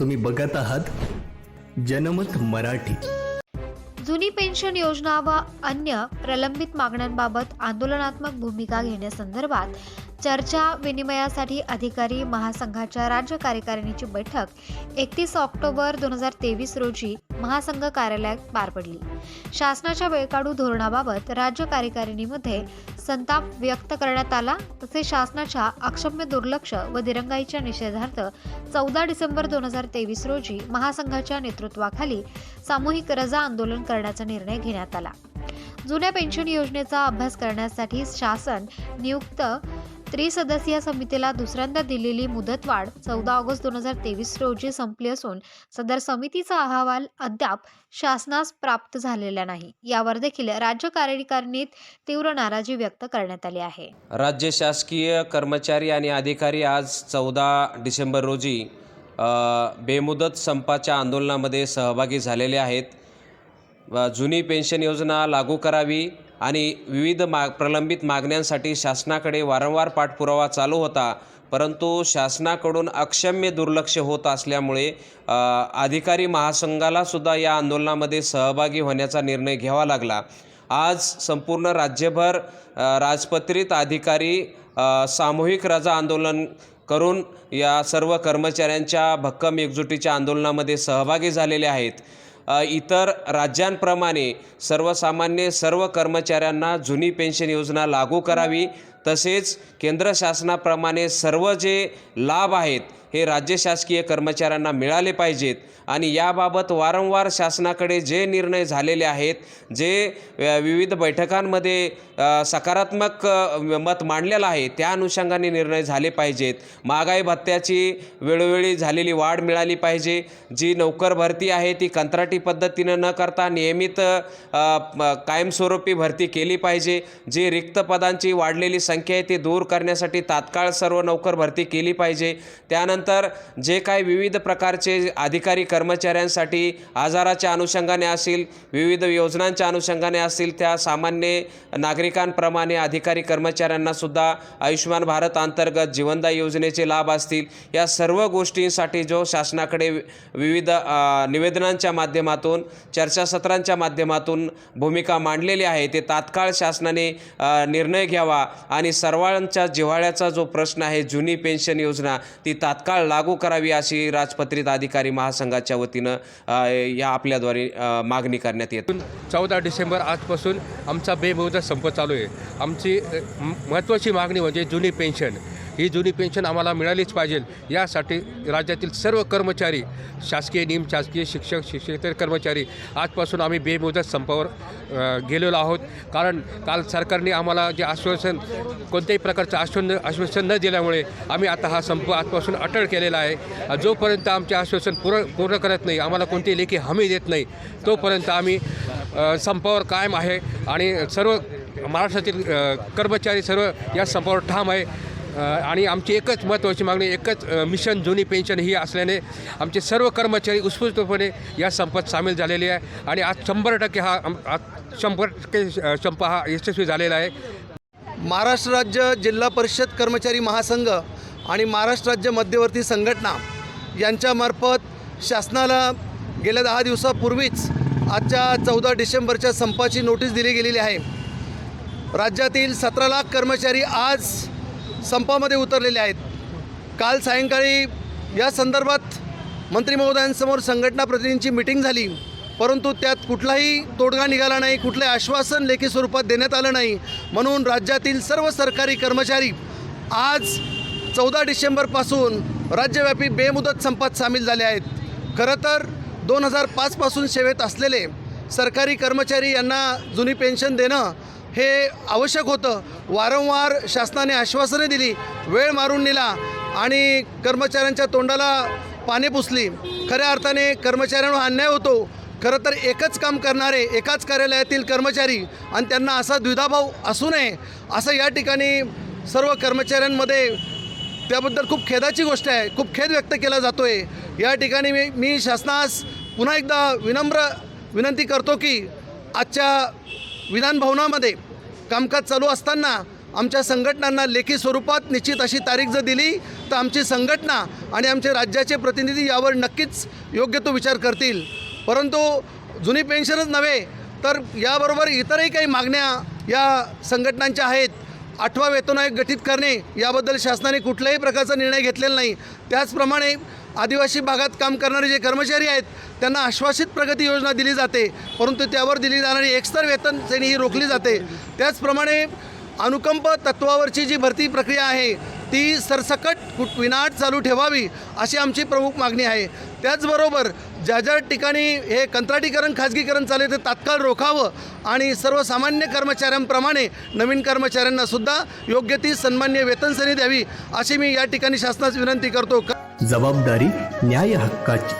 तुम्ही बघत आहात जनमत मराठी. जुनी पेन्शन योजना व अन्य प्रलंबित मागण्यांबाबत आंदोलनात्मक भूमिका घेण्यासंदर्भात चर्चा विनिमयासाठी अधिकारी महासंघाच्या राज्य कार्यकारिणीची बैठक एकतीस ऑक्टोबर दोन हजार तेवीस रोजी महासंघ कार्यालयात पार पडली. शासनाच्या वेळकाढू धोरणाबाबत राज्य कार्यकारिणीमध्ये संताप व्यक्त करण्यात आला तसेच शासनाच्या अक्षम्य दुर्लक्ष व दिरंगाईच्या निषेधार्थ चौदा डिसेंबर दोन हजार तेवीस रोजी महासंघाच्या नेतृत्वाखाली सामूहिक रजा आंदोलन करण्याचा निर्णय घेण्यात आला. जुन्या पेन्शन योजनेचा अभ्यास करण्यासाठी शासन नियुक्त त्रिसदस्यीय समितीला दुसऱ्यांदा दिलेली मुदतवाढ चौदा ऑगस्ट दोन हजार तेवीस रोजी संपली असून सदर समितीचा अहवाल अद्याप शासनास प्राप्त झालेला नाही. यावर देखील राज्य कार्यकारिणीत तीव्र नाराजी व्यक्त करण्यात आली आहे. राज्य शासकीय कर्मचारी आणि अधिकारी आज चौदा डिसेंबर रोजी बेमुदत संपाच्या आंदोलनामध्ये सहभागी झालेले आहेत. व जुनी पेन्शन योजना लागू करावी आणि विविध माग प्रलंबित मागण्यांसाठी शासनाकडे वारंवार पाठपुरावा चालू होता. परंतु शासनाकडून अक्षम्य दुर्लक्ष होत असल्यामुळे अधिकारी महासंघालासुद्धा या आंदोलनामध्ये सहभागी होण्याचा निर्णय घ्यावा लागला. आज संपूर्ण राज्यभर राजपत्रित अधिकारी सामूहिक रजा आंदोलन करून या सर्व कर्मचाऱ्यांच्या भक्कम एकजुटीच्या आंदोलनामध्ये सहभागी झालेले आहेत. इतर राज्यांप्रमाणे सर्वसामान्य सर्व कर्मचाऱ्यांना जुनी पेन्शन योजना लागू करावी. तसेच केंद्र शासनाप्रमाणे सर्व जे लाभ आहेत हे राज्य शासकीय कर्मचाऱ्यांना मिळाले पाहिजेत. आणि याबाबत वारंवार शासनाकडे जे निर्णय झालेले आहेत जे विविध बैठकांमध्ये सकारात्मक मत मांडलेलं आहे त्या अनुषंगाने निर्णय झाले पाहिजेत. महागाई भत्त्याची वेळोवेळी झालेली वाढ मिळाली पाहिजे. जी नोकर भरती आहे ती कंत्राटी पद्धतीनं न करता नियमित कायमस्वरूपी भरती केली पाहिजे. जी रिक्त पदांची वाढलेली संख्या आहे ती दूर करण्यासाठी तात्काळ सर्व नोकर भरती केली पाहिजे. त्यानंतर जे काही विविध प्रकारचे अधिकारी कर्मचाऱ्यांसाठी आजाराच्या अनुषंगाने असतील विविध योजनांच्या अनुषंगाने असतील त्या सामान्य नागरिकांप्रमाणे अधिकारी कर्मचाऱ्यांना सुद्धा आयुष्यमान भारत अंतर्गत जीवनदायी योजनेचे लाभ असतील. या सर्व गोष्टींसाठी जो शासनाकडे विविध निवेदनांच्या माध्यमातून चर्चासत्रांच्या माध्यमातून भूमिका मांडलेली आहे ते तात्काळ शासनाने निर्णय घ्यावा आणि आणि सर्वांच्या जिव्हाळ्याचा जो प्रश्न आहे जुनी पेन्शन योजना ती तात्काळ लागू करावी अशी राजपत्रित अधिकारी महासंघाच्या वतीनं या आपल्याद्वारे मागणी करण्यात येत. चौदा डिसेंबर आजपासून आमचा बेमुदत संप चालू आहे. आमची महत्त्वाची मागणी म्हणजे जुनी पेन्शन. ही जुनी पेन्शन आम्हाला मिळालीच पाहिजे. यासाठी राज्यातील सर्व कर्मचारी शासकीय निम शासकीय शिक्षक शिक्षकेतर कर्मचारी आजपासून आम्ही बेमुदत संपावर गेलेलो आहोत. कारण काल सरकारने आम्हाला जे आश्वासन कोणत्याही प्रकारचं आश्वासन आश्वासन न दिल्यामुळे आम्ही आता हा संप आजपासून अटळ केलेला आहे. जोपर्यंत आमचे आश्वासन पूर्ण पूर्ण करत नाही आम्हाला कोणतीही लेखी हमी देत नाही तोपर्यंत आम्ही संपावर कायम आहे आणि सर्व महाराष्ट्रातील कर्मचारी सर्व या संपावर ठाम आहे. आणि आमची एकच महत्त्वाची मागणी एकच मिशन जुनी पेन्शन ही असल्याने आमचे सर्व कर्मचारी उत्स्फूर्तपणे या संपात सामील झालेले आहे. आणि आज शंभर टक्के हा आज शंभर टक्के संप हा यशस्वी झालेला आहे. महाराष्ट्र राज्य जिल्हा परिषद कर्मचारी महासंघ आणि महाराष्ट्र राज्य मध्यवर्ती संघटना यांच्यामार्फत शासनाला गेल्या दहा दिवसापूर्वीच आजच्या चौदा डिसेंबरच्या संपाची नोटीस दिली गेलेली आहे. राज्यातील सतरा लाख कर्मचारी आज संपामध्ये उतरलेले आहेत. काल सायंकाळी या संदर्भात मंत्री महोदयांसमोर संघटना प्रतिनिधींची मिटिंग झाली. परंतु त्यात कुठलाही तोडगा निघाला नाही कुठले आश्वासन लेखी स्वरूपात देण्यात आलं नाही. म्हणून राज्यातील सर्व सरकारी कर्मचारी आज चौदा डिसेंबरपासून राज्यव्यापी बेमुदत संपात सामील झाले आहेत. खरं तर दोन हजार पाचपासून सेवेत असलेले सरकारी कर्मचारी यांना जुनी पेन्शन देणं हे आवश्यक होतं. वारंवार शासनाने आश्वासने दिली वेळ मारून नेला आणि कर्मचाऱ्यांच्या तोंडाला पाने पुसली. खऱ्या अर्थाने कर्मचाऱ्यांवर अन्याय होतो. खरं तर एकच काम करणारे एकाच कार्यालयातील कर्मचारी आणि त्यांना असा द्विधाभाव असू नये असं या ठिकाणी सर्व कर्मचाऱ्यांमध्ये त्याबद्दल खूप खेदाची गोष्ट आहे. खूप खेद व्यक्त केला जातो आहे या ठिकाणी मी मी शासनास पुन्हा एकदा विनम्र विनंती करतो की आजच्या विधानभवनामध्ये कामकाज चालू असताना आमच्या संघटनांना लेखी स्वरूपात निश्चित अशी तारीख जर दिली तर आमची संघटना आणि आमचे राज्याचे प्रतिनिधी यावर नक्कीच योग्य तो विचार करतील. परंतु जुनी पेन्शनच नव्हे तर याबरोबर इतरही काही मागण्या या संघटनांच्या आहेत. आठवा वेतन आयोग गठीत करणे याबद्दल शासनाने कुठल्याही प्रकारचा निर्णय घेतलेला नाही. त्याचप्रमाणे आदिवासी भागात काम करणारे जे कर्मचारी आहेत त्यांना आश्वासित प्रगती योजना दिली जाते परंतु त्यावर दिली जाणारी एकस्तर वेतन श्रेणी ही रोखली जाते. त्याचप्रमाणे अनुकंप तत्वावरची जी भरती प्रक्रिया आहे ती सरसकट कुट विनाट चालू ठेवावी अशी आमची प्रमुख मागणी आहे. त्याचबरोबर ज्या ज्या ठिकाणी हे कंत्राटीकरण खाजगीकरण चालू आहे ते तात्काळ रोखावं आणि सर्वसामान्य कर्मचाऱ्यांप्रमाणे नवीन कर्मचाऱ्यांना सुद्धा योग्य ती सन्मान्य वेतनश्रेणी द्यावी अशी मी या ठिकाणी शासनास विनंती करतो. जबाबदारी न्याय हक्काची.